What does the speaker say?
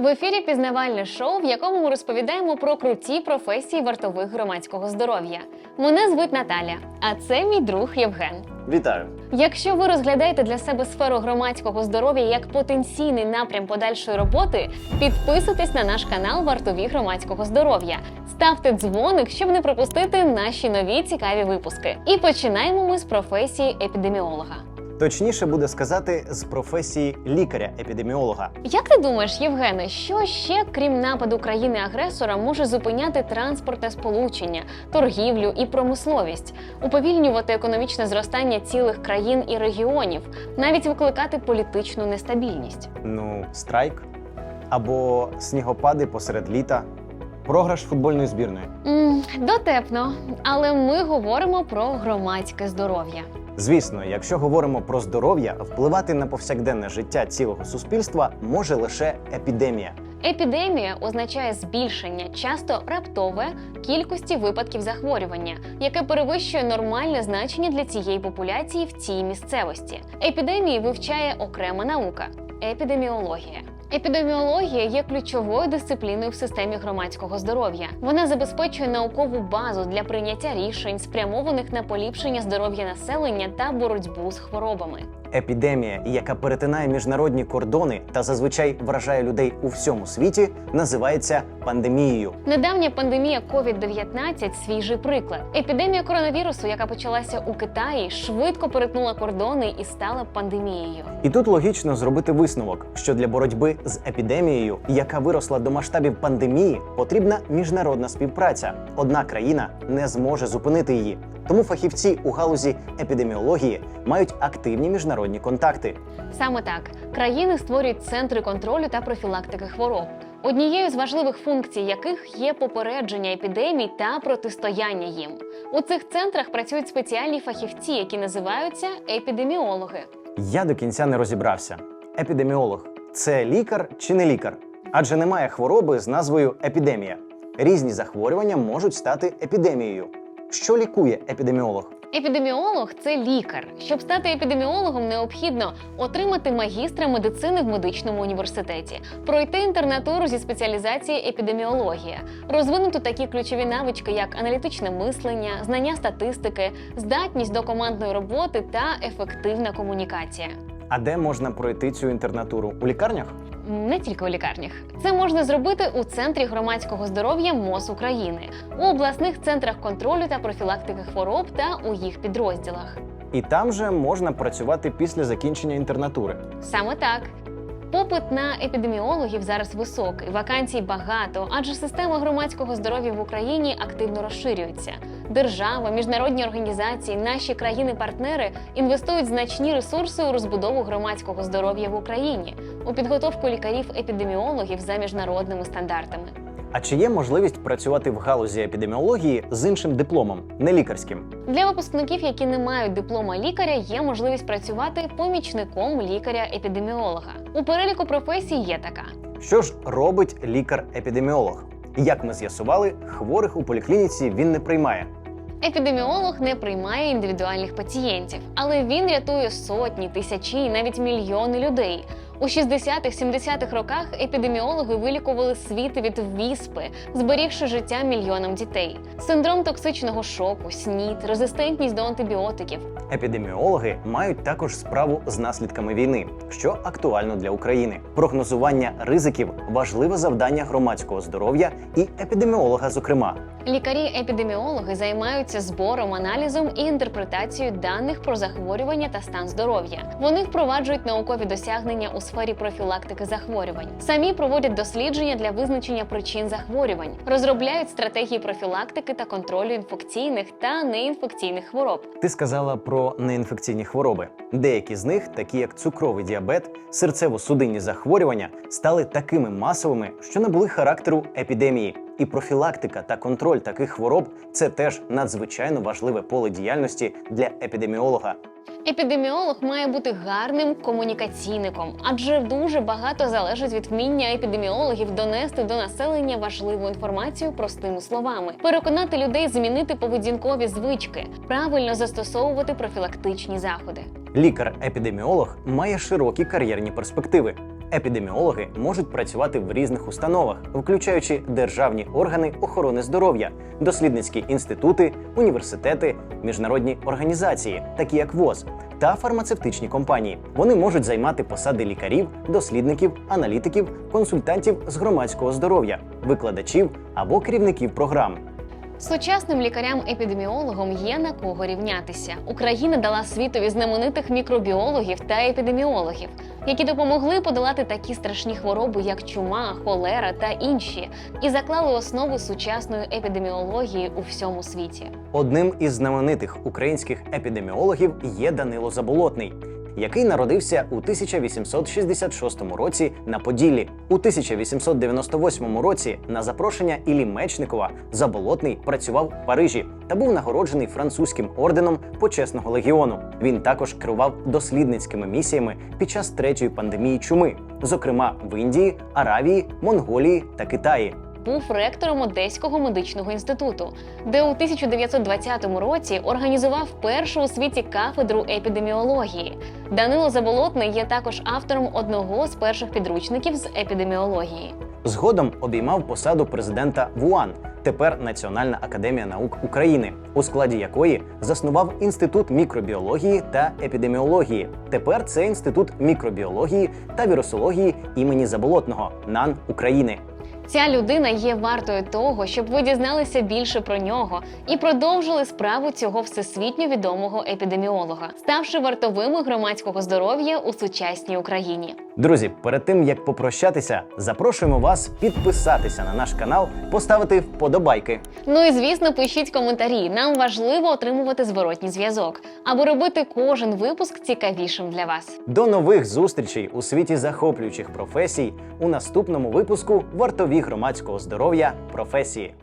В ефірі пізнавальне шоу, в якому ми розповідаємо про круті професії вартових громадського здоров'я. Мене звуть Наталя, а це мій друг Євген. Вітаю! Якщо ви розглядаєте для себе сферу громадського здоров'я як потенційний напрям подальшої роботи, підписуйтесь на наш канал Вартові громадського здоров'я, ставте дзвоник, щоб не пропустити наші нові цікаві випуски. І починаємо ми з професії епідеміолога. Точніше буде сказати з професії лікаря-епідеміолога. Як ти думаєш, Євгене, що ще крім нападу країни-агресора може зупиняти транспортне сполучення, торгівлю і промисловість, уповільнювати економічне зростання цілих країн і регіонів, навіть викликати політичну нестабільність? Ну, страйк або снігопади посеред літа, програш футбольної збірної. м дотепно, але ми говоримо про громадське здоров'я. Звісно, якщо говоримо про здоров'я, впливати на повсякденне життя цілого суспільства може лише епідемія. Епідемія означає збільшення, часто раптове, кількості випадків захворювання, яке перевищує нормальне значення для цієї популяції в цій місцевості. Епідемії вивчає окрема наука епідеміологія. Епідеміологія є ключовою дисципліною в системі громадського здоров'я. Вона забезпечує наукову базу для прийняття рішень, спрямованих на поліпшення здоров'я населення та боротьбу з хворобами. Епідемія, яка перетинає міжнародні кордони та зазвичай вражає людей у всьому світі, називається пандемією. Недавня пандемія COVID-19 – свіжий приклад. Епідемія коронавірусу, яка почалася у Китаї, швидко перетнула кордони і стала пандемією. І тут логічно зробити висновок, що для боротьби з епідемією, яка виросла до масштабів пандемії, потрібна міжнародна співпраця. Одна країна не зможе зупинити її. Тому фахівці у галузі епідеміології мають активні міжнародні контакти. Саме так країни створюють центри контролю та профілактики хвороб. Однією з важливих функцій яких є попередження епідемій та протистояння їм. У цих центрах працюють спеціальні фахівці, які називаються епідеміологи. Я до кінця не розібрався. Епідеміолог це лікар чи не лікар? Адже немає хвороби з назвою епідемія. Різні захворювання можуть стати епідемією. Що лікує епідеміолог? Епідеміолог це лікар. Щоб стати епідеміологом, необхідно отримати магістра медицини в медичному університеті, пройти інтернатуру зі спеціалізації епідеміологія, розвинути такі ключові навички, як аналітичне мислення, знання статистики, здатність до командної роботи та ефективна комунікація. А де можна пройти цю інтернатуру? У лікарнях? Не тільки у лікарнях. Це можна зробити у центрі громадського здоров'я МОЗ України, у обласних центрах контролю та профілактики хвороб та у їх підрозділах. І там же можна працювати після закінчення інтернатури. Саме так. Попит на епідеміологів зараз високий, вакансій багато, адже система громадського здоров'я в Україні активно розширюється. Держава, міжнародні організації, наші країни-партнери інвестують значні ресурси у розбудову громадського здоров'я в Україні, у підготовку лікарів-епідеміологів за міжнародними стандартами. А чи є можливість працювати в галузі епідеміології з іншим дипломом, не лікарським? Для випускників, які не мають диплома лікаря, є можливість працювати помічником лікаря-епідеміолога. У переліку професій є така: Що ж робить лікар-епідеміолог? Як ми з'ясували, хворих у поліклініці він не приймає. Епідеміолог не приймає індивідуальних пацієнтів, але він рятує сотні, тисячі, і навіть мільйони людей. У 60-70-х роках епідеміологи вилікували світ від віспи, зберігши життя мільйонам дітей. Синдром токсичного шоку, снід, резистентність до антибіотиків. Епідеміологи мають також справу з наслідками війни, що актуально для України. Прогнозування ризиків важливе завдання громадського здоров'я і епідеміолога, зокрема. Лікарі-епідеміологи займаються збором, аналізом і інтерпретацією даних про захворювання та стан здоров'я. Вони впроваджують наукові досягнення у сфері профілактики захворювань. Самі проводять дослідження для визначення причин захворювань, розробляють стратегії профілактики та контролю інфекційних та неінфекційних хвороб. Ти сказала про неінфекційні хвороби. Деякі з них, такі як цукровий діабет, серцево-судинні захворювання, стали такими масовими, що набули характеру епідемії. І профілактика та контроль таких хвороб це теж надзвичайно важливе поле діяльності для епідеміолога. Епідеміолог має бути гарним комунікаційником, адже дуже багато залежить від вміння епідеміологів донести до населення важливу інформацію простими словами, переконати людей змінити поведінкові звички, правильно застосовувати профілактичні заходи. Лікар-епідеміолог має широкі кар'єрні перспективи. Епідеміологи можуть працювати в різних установах, включаючи державні органи охорони здоров'я, дослідницькі інститути, університети, міжнародні організації, такі як ВОЗ, та фармацевтичні компанії. Вони можуть займати посади лікарів, дослідників, аналітиків, консультантів з громадського здоров'я, викладачів або керівників програм. Сучасним лікарям-епідеміологам є на кого рівнятися. Україна дала світові знаменитих мікробіологів та епідеміологів, які допомогли подолати такі страшні хвороби, як чума, холера та інші, і заклали основи сучасної епідеміології у всьому світі. Одним із знаменитих українських епідеміологів є Данило Заболотний, який народився у 1866 році на Поділлі. У 1898 році на запрошення Іллі Мечникова Заболотний працював в Парижі та був нагороджений французьким орденом почесного легіону. Він також керував дослідницькими місіями під час третьої пандемії чуми, зокрема в Індії, Аравії, Монголії та Китаї. Був ректором Одеського медичного інституту, де у 1920 році організував першу у світі кафедру епідеміології. Данило Заболотний є також автором одного з перших підручників з епідеміології. Згодом обіймав посаду президента ВУАН, тепер Національна академія наук України, у складі якої заснував інститут мікробіології та епідеміології. Тепер це інститут мікробіології та вірусології імені Заболотного НАН України. Ця людина є вартою того, щоб ви дізналися більше про нього і продовжили справу цього всесвітньо відомого епідеміолога, ставши вартовими громадського здоров'я у сучасній Україні. Друзі, перед тим як попрощатися, запрошуємо вас підписатися на наш канал, поставити вподобайки. Ну і звісно, пишіть коментарі. Нам важливо отримувати зворотній зв'язок, аби робити кожен випуск цікавішим для вас. До нових зустрічей у світі захоплюючих професій у наступному випуску вартові громадського здоров'я професії.